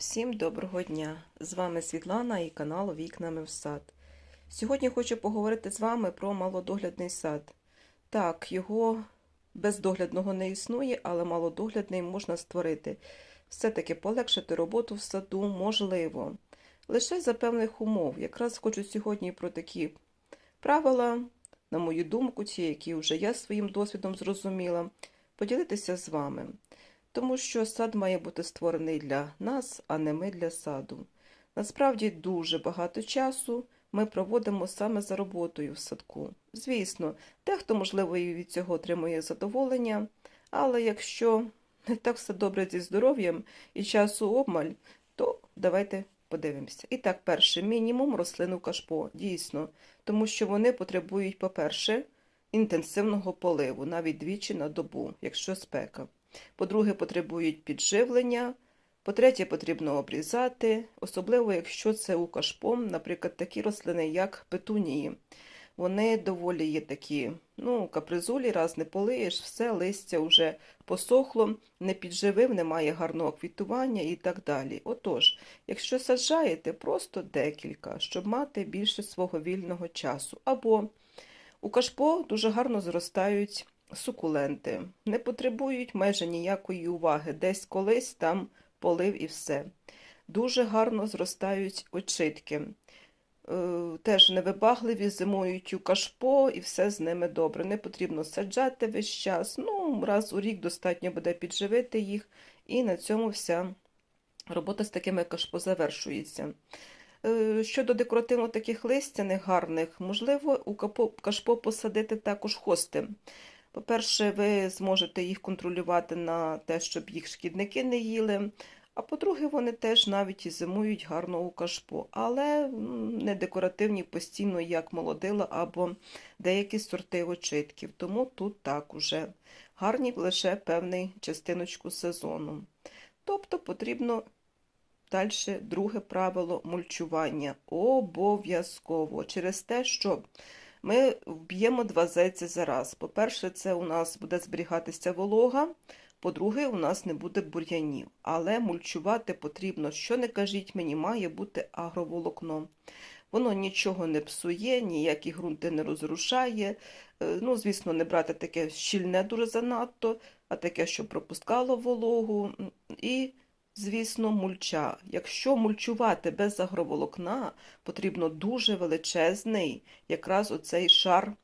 Всім доброго дня! З вами Світлана і канал Вікнами в сад. Сьогодні хочу поговорити з вами про малодоглядний сад. Так, його бездоглядного не існує, але малодоглядний можна створити. Все-таки полегшити роботу в саду можливо. Лише за певних умов. Якраз хочу сьогодні про такі правила, на мою думку, ті, які вже я своїм досвідом зрозуміла, поділитися з вами тому що сад має бути створений для нас, а не ми для саду. Насправді дуже багато часу ми проводимо саме за роботою в садку. Звісно, дехто, можливо, і від цього отримує задоволення, але якщо не так все добре зі здоров'ям і часу обмаль, то давайте подивимося. І так, перше, мінімум рослин у кашпо, дійсно, тому що вони потребують, по-перше, інтенсивного поливу, навіть двічі на добу, якщо спека. По-друге, потребують підживлення. По-третє, потрібно обрізати, особливо якщо це у кашпом, наприклад, такі рослини, як петунії. Вони доволі є такі, ну, капризулі, раз не полиєш, все, листя вже посохло, не підживив, немає гарного квітування і так далі. Отож, якщо саджаєте, просто декілька, щоб мати більше свого вільного часу. Або у кашпо дуже гарно зростають сукуленти не потребують майже ніякої уваги. Десь колись там полив і все. Дуже гарно зростають очитки. Е, Теж невибагливі, зимують у кашпо і все з ними добре. Не потрібно саджати весь час. Ну, раз у рік достатньо буде підживити їх, і на цьому вся робота з такими кашпо завершується. Е, Щодо декоративно таких листяних гарних, можливо, у кашпо посадити також хости. По-перше, ви зможете їх контролювати на те, щоб їх шкідники не їли. А по-друге, вони теж навіть і зимують гарно у кашпо, але не декоративні постійно, як молодила або деякі сорти очитків. Тому тут так уже гарні лише певний частиночку сезону. Тобто потрібно далі друге правило мульчування. Обов'язково через те, що ми вб'ємо два зайці за раз. По-перше, це у нас буде зберігатися волога, по-друге, у нас не буде бур'янів. Але мульчувати потрібно, що не кажіть мені, має бути агроволокно. Воно нічого не псує, ніякі ґрунти не розрушає. Е, ну, Звісно, не брати таке щільне дуже занадто, а таке, що пропускало вологу. І Звісно, мульча. Якщо мульчувати без агроволокна, потрібно дуже величезний якраз оцей шар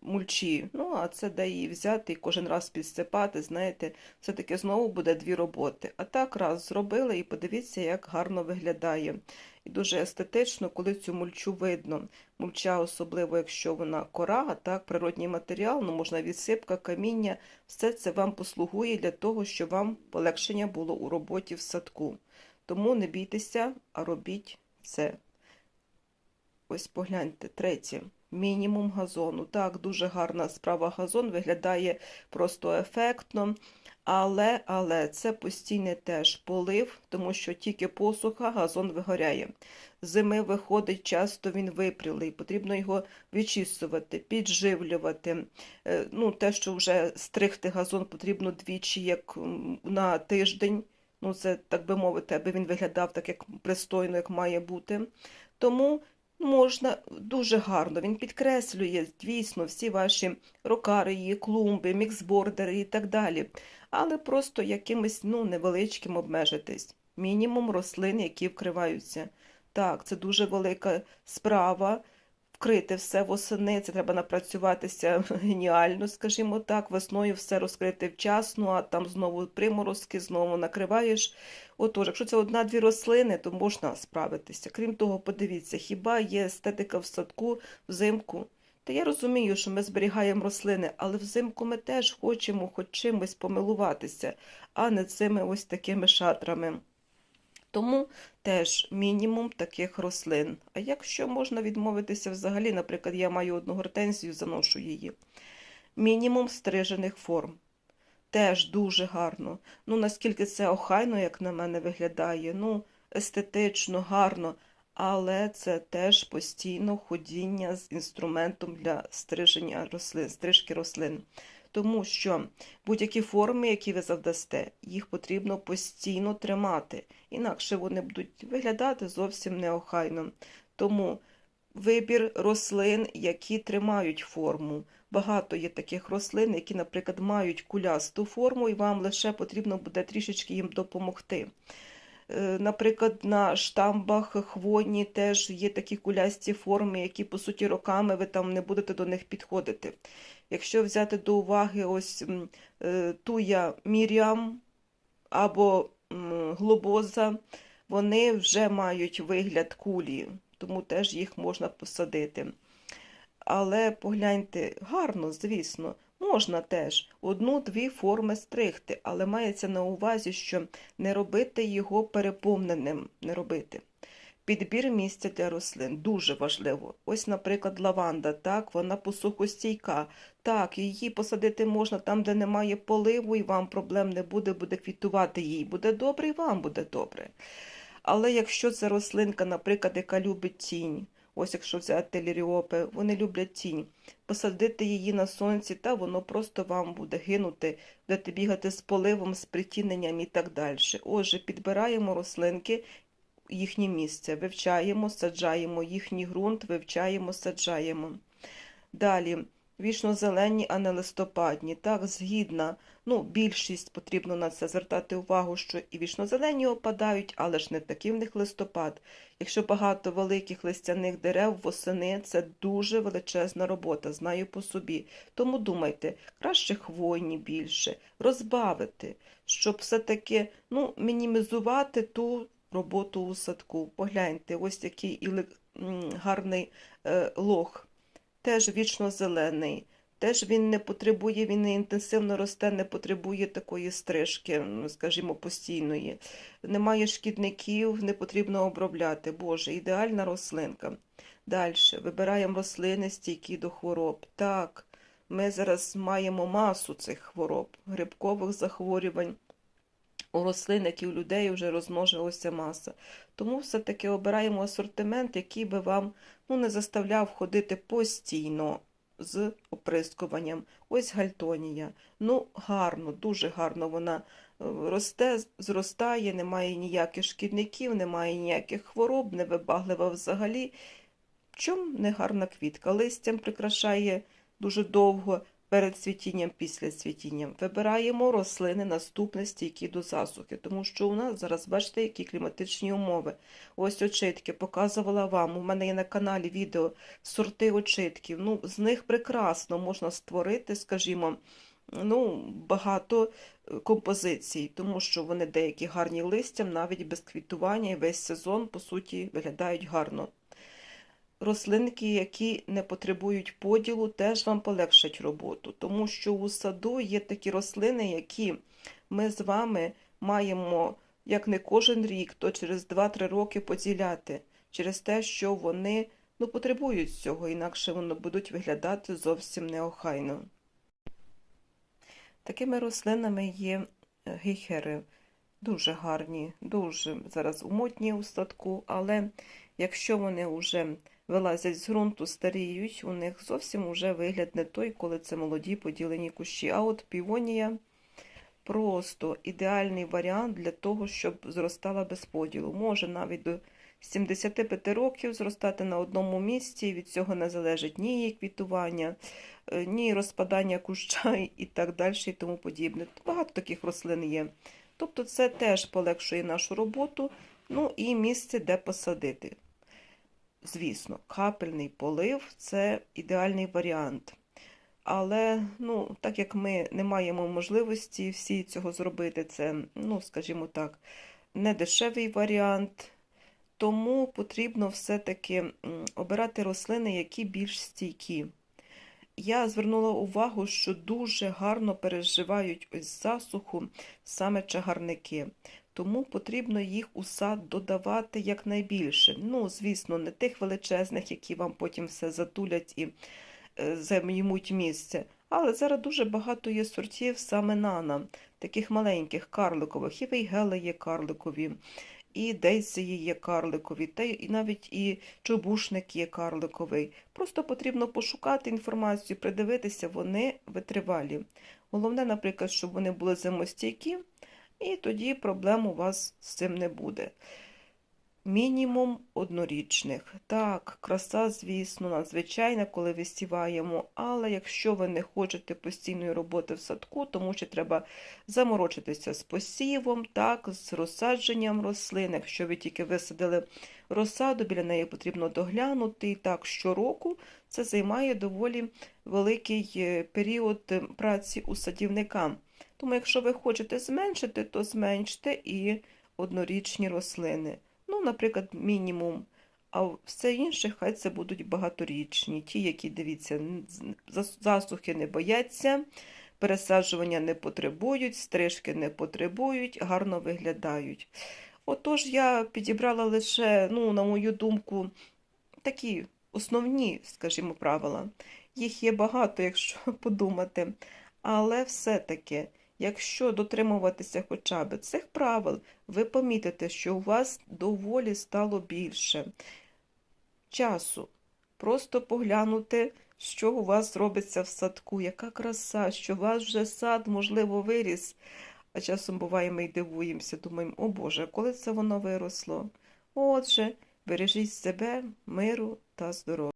мульчі. Ну, а це де її взяти і кожен раз підсипати, знаєте, все-таки знову буде дві роботи. А так раз зробили і подивіться, як гарно виглядає. І дуже естетично, коли цю мульчу видно. Мульча, особливо, якщо вона кора, так, природній матеріал, ну, можна відсипка, каміння, все це вам послугує для того, щоб вам полегшення було у роботі в садку. Тому не бійтеся, а робіть це. Ось погляньте, третє. Мінімум газону. Так, дуже гарна справа газон, виглядає просто ефектно. Але але це постійний теж полив, тому що тільки посуха газон вигоряє. Зими виходить, часто він випрілий, потрібно його вичісувати, підживлювати. Е, ну, Те, що вже стригти газон потрібно двічі, як на тиждень. Ну, Це, так би мовити, аби він виглядав так, як пристойно, як має бути. Тому можна дуже гарно. Він підкреслює, дійсно, всі ваші рокарії, клумби, міксбордери і так далі. Але просто якимось ну, невеличким обмежитись. Мінімум рослин, які вкриваються. Так, це дуже велика справа. Вкрити все восени, це треба напрацюватися геніально, скажімо так, весною все розкрити вчасно, а там знову приморозки, знову накриваєш. Отож, якщо це одна-дві рослини, то можна справитися. Крім того, подивіться, хіба є естетика в садку взимку? Та я розумію, що ми зберігаємо рослини, але взимку ми теж хочемо хоч чимось помилуватися, а не цими ось такими шатрами. Тому теж мінімум таких рослин. А якщо можна відмовитися взагалі, наприклад, я маю одну гортензію, заношу її. Мінімум стрижених форм. Теж дуже гарно. Ну, наскільки це охайно, як на мене виглядає, ну, естетично, гарно, але це теж постійно ходіння з інструментом для стриження рослин, стрижки рослин. Тому що будь-які форми, які ви завдасте, їх потрібно постійно тримати, інакше вони будуть виглядати зовсім неохайно. Тому вибір рослин, які тримають форму. Багато є таких рослин, які, наприклад, мають кулясту форму, і вам лише потрібно буде трішечки їм допомогти. Е, Наприклад, на штамбах хвойні теж є такі кулясті форми, які, по суті, роками ви там не будете до них підходити. Якщо взяти до уваги ось е, туя мірям або глобоза, вони вже мають вигляд кулі, тому теж їх можна посадити. Але погляньте, гарно, звісно, можна теж одну-дві форми стригти, але мається на увазі, що не робити його переповненим, не робити. Підбір місця для рослин дуже важливо. Ось, наприклад, лаванда, так, вона посухостійка. Так, її посадити можна там, де немає поливу, і вам проблем не буде, буде квітувати їй. Буде добре, і вам буде добре. Але якщо це рослинка, наприклад, яка любить тінь, ось якщо взяти ліріопи, вони люблять тінь, посадити її на сонці, та воно просто вам буде гинути, будете бігати з поливом, з притіненням і так далі. Отже, підбираємо рослинки, їхнє місце, вивчаємо, саджаємо їхній ґрунт, вивчаємо, саджаємо. Далі, вічно-зелені, а не листопадні. Так, згідна, ну, більшість потрібно на це звертати увагу, що і вічно-зелені опадають, але ж не такий в них листопад. Якщо багато великих листяних дерев восени, це дуже величезна робота, знаю по собі. Тому думайте, краще хвойні більше, розбавити, щоб все-таки ну, мінімізувати ту роботу у садку. Погляньте, ось який і гарний е, лох, теж вічно зелений. Теж він не потребує, він не інтенсивно росте, не потребує такої стрижки, скажімо, постійної. Немає шкідників, не потрібно обробляти. Боже, ідеальна рослинка. Далі вибираємо рослини стійкі до хвороб. Так, ми зараз маємо масу цих хвороб, грибкових захворювань. У рослин, як і у людей, вже розмножилася маса. Тому все-таки обираємо асортимент, який би вам ну, не заставляв ходити постійно з оприскуванням. Ось гальтонія. Ну, гарно, дуже гарно вона е, росте, зростає, немає ніяких шкідників, немає ніяких хвороб, невибаглива взагалі. Чом не гарна квітка? Листям прикрашає дуже довго перед цвітінням, після цвітіння. Вибираємо рослини наступне стійкі до засухи, тому що у нас зараз бачите, які кліматичні умови. Ось очитки показувала вам. У мене є на каналі відео сорти очитків. Ну, з них прекрасно можна створити, скажімо, ну, багато е, композицій, тому що вони деякі гарні листям, навіть без квітування і весь сезон, по суті, виглядають гарно. Рослинки, які не потребують поділу, теж вам полегшать роботу, тому що у саду є такі рослини, які ми з вами маємо як не кожен рік, то через 2-3 роки поділяти, через те, що вони ну, потребують цього, інакше вони будуть виглядати зовсім неохайно. Такими рослинами є е, гейхери. Дуже гарні, дуже зараз умодні у садку, але якщо вони вже вилазять з ґрунту, старіють, у них зовсім уже вигляд не той, коли це молоді поділені кущі. А от півонія просто ідеальний варіант для того, щоб зростала без поділу. Може навіть до 75 років зростати на одному місці, від цього не залежить ні її квітування, е, ні розпадання куща і так далі, і тому подібне. Багато таких рослин є. Тобто це теж полегшує нашу роботу, ну і місце, де посадити. Звісно, капельний полив це ідеальний варіант. Але, ну, так як ми не маємо можливості всі цього зробити, це, ну, скажімо так, не дешевий варіант. Тому потрібно все-таки обирати рослини, які більш стійкі. Я звернула увагу, що дуже гарно переживають ось засуху саме чагарники. Тому потрібно їх у сад додавати якнайбільше. Ну, звісно, не тих величезних, які вам потім все затулять і е, займуть місце. Але зараз дуже багато є сортів саме нана, таких маленьких, карликових, і вейгели є карликові, і дейсії є карликові, та і навіть і чобушник є карликовий. Просто потрібно пошукати інформацію, придивитися, вони витривалі. Головне, наприклад, щоб вони були зимостійкі, і тоді проблем у вас з цим не буде. Мінімум однорічних. Так, краса, звісно, надзвичайна, коли висіваємо, але якщо ви не хочете постійної роботи в садку, тому що треба заморочитися з посівом, так, з розсадженням рослин. Якщо ви тільки висадили розсаду, біля неї потрібно доглянути. І так, щороку це займає доволі великий е, період е, праці у садівника. Тому, якщо ви хочете зменшити, то зменште і однорічні рослини. Ну, наприклад, мінімум. А все інше, хай це будуть багаторічні. Ті, які, дивіться, засухи не бояться, пересаджування не потребують, стрижки не потребують, гарно виглядають. Отож, я підібрала лише, ну, на мою думку, такі основні, скажімо, правила. Їх є багато, якщо подумати. Але все-таки, якщо дотримуватися хоча б цих правил, ви помітите, що у вас доволі стало більше часу. Просто поглянути, що у вас робиться в садку, яка краса, що у вас вже сад, можливо, виріс. А часом буває, ми й дивуємося, думаємо, о Боже, коли це воно виросло? Отже, бережіть себе, миру та здоров'я.